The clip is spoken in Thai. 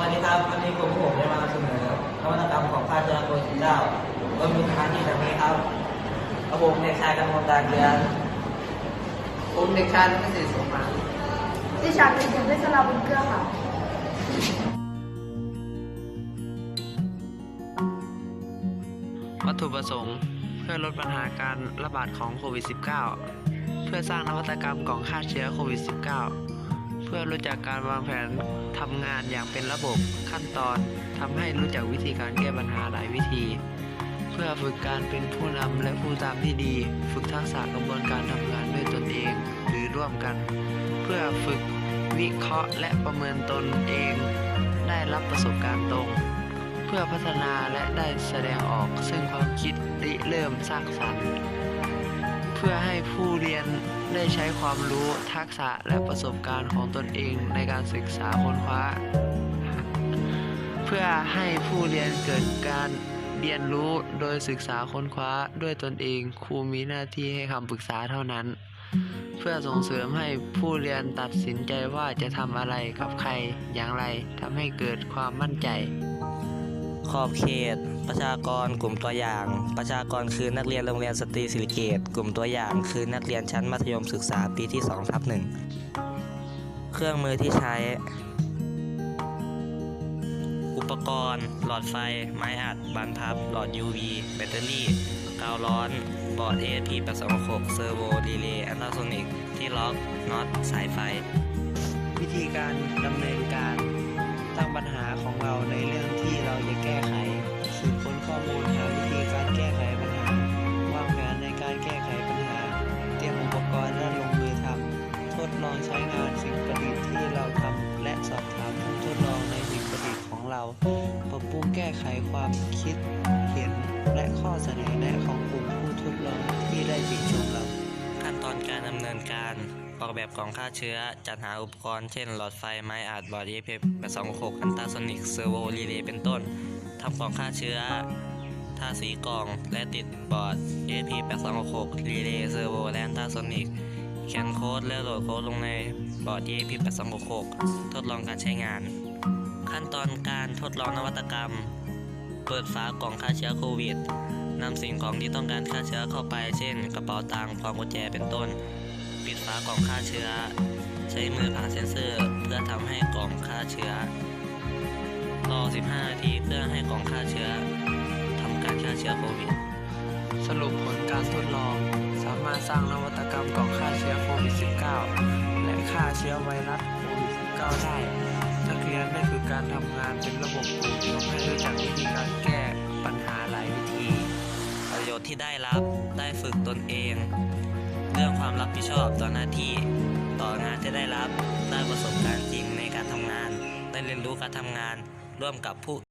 วัสดีครับวันนี้ผมผมได้มานำเสนอนวัตกรรมของภาคจราโคสิบเก้าก็มีทางที่แบบนี้ครับระบบเด็กชายกำมลการเรียนผมเด็กชายนักเกษตรสมมาดิฉันเป็นเด็กเวชราบุญเกลือค่ะวัตถุประสงค์เพื่อลดปัญหาการระบาดของโควิด -19 เพื่อสร้างนวัตกรรมกล่องฆ่าเชื้อโควิด -19 เพื่อรู้จักการวางแผนทำงานอย่างเป็นระบบขั้นตอนทำให้รู้จักวิธีการแก้ปัญหาหลายวิธี เพื่อฝึกการเป็นผู้นำและผู้ตามที่ดี ฝึกทักษะกระบวนการทำงานด้วยตนเอง หรือร่วมกัน เพื่อฝึกวิเคราะห์และประเมินตนเอง ได้รับประสบการณ์ตรง เพื่อพัฒนาและได้แสดงออกซึ่งความคิดริเริ่มสร้างสรรค์ เพื่อให้ผู้เรียน ได้ใช้ความรู้ทักษะและประสบการณ์ของตนเองในการศึกษาค้นคว้า เพื่อให้ผู้เรียนเกิดการเรียนรู้โดยศึกษาค้นคว้าด้วยตนเองครูมีหน้าที่ให้คำปรึกษาเท่านั้น เพื่อส่งเสริมให้ผู้เรียนตัดสินใจว่าจะทำอะไรกับใครอย่างไรทำให้เกิดความมั่นใจ ขอบเขต ประชากรกลุ่มตัวอย่าง ประชากรคือนักเรียนโรงเรียนสตรีศิริเกต กลุ่มตัวอย่าง คือนักเรียนชั้นมัธยมศึกษาปีที่2ทับหนึ่งเครื่องมือที่ใช้ อุปกรณ์ หลอดไฟ ไม้อัด บานพับ หลอด UV แบตเตอรี่ กาวร้อน บอร์ด ASP 826เซอร์โวดีเลย์อัลตราโซนิก ที่ล็อกน็อตสายไฟ วิธีการดำเนินการ ใช้งานสิ่งประดิษฐ์ที่เราทำและสอบถามผู้ทดลองในสิ่งประดิษฐ์ของเราปรับปรุงแก้ไขความคิดเห็นและข้อเสนอแนะของกลุ่มผู้ทดลองที่ได้ติชมเรา ขั้นตอนการดำเนินการออกแบบกล่องฆ่าเชื้อ จัดหาอุปกรณ์เช่น หลอดไฟ ไม้อัดบอร์ดเอฟแบบ266อันตราโซนิกเซอร์โวรีเลย์เป็นต้นทำกล่องฆ่าเชื้อทาสีกล่องและติดบอร์ด AP 8266รีเลย์เซอร์โวและอันตราโซนิก เขียนโค้ดและโหลดโค้ดลงในบอร์ด AP 8266ทดลองการใช้งาน ขั้นตอนการทดลองนวัตกรรม เปิดฝากล่องฆ่าเชื้อโควิดนำสิ่งของที่ต้องการฆ่าเชื้อเข้าไป เช่น กระเป๋าตังค์พร้อมกุญแจเป็นต้น ปิดฝากล่องฆ่าเชื้อ ใช้มือผ่านเซ็นเซอร์ เพื่อทำให้กล่องฆ่าเชื้อ รอ 15 นาทีเพื่อให้กล่องฆ่าเชื้อทำการฆ่าเชื้อโควิด สรุปผลการทดลอง สารสร้างนวัตกรรมกล่องฆ่าเชื้อโควิด -19 และฆ่าเชื้อไวรัสโควิด -19 ได้ นักเรียนได้ฝึกการทำงานเป็นระบบกลุ่มทำให้รู้จักวิธีการแก้ปัญหาหลายวิธี ประโยชน์ที่ได้รับได้ฝึกตนเอง เรื่องความรับผิดชอบต่อหน้าที่ต่องานที่ได้รับได้ประสบการณ์จริงในการทำงาน ได้เรียนรู้การทำงานร่วมกับผู้